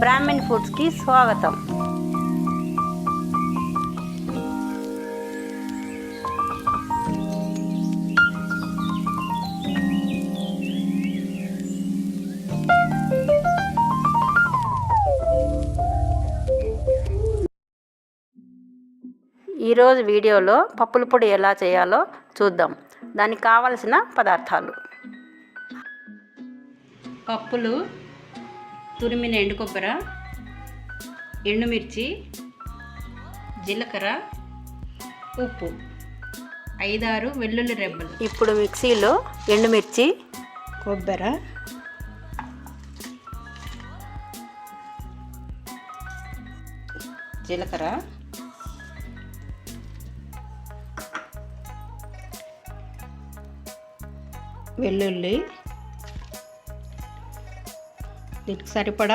బ్రాహ్మణ్ ఫుడ్స్కి స్వాగతం. ఈరోజు వీడియోలో పప్పుల పొడి ఎలా చేయాలో చూద్దాం. దానికి కావలసిన పదార్థాలు. పప్పులు తురిమిన ఎండు కొబ్బరి ఎండుమిర్చి జీలకర్ర ఉప్పు. ఐదారు వెల్లుల్లి రెబ్బలు. ఇప్పుడు మిక్సీలో ఎండుమిర్చి కొబ్బరి జీలకర్ర వెల్లుల్లి దీనికి సరిపడా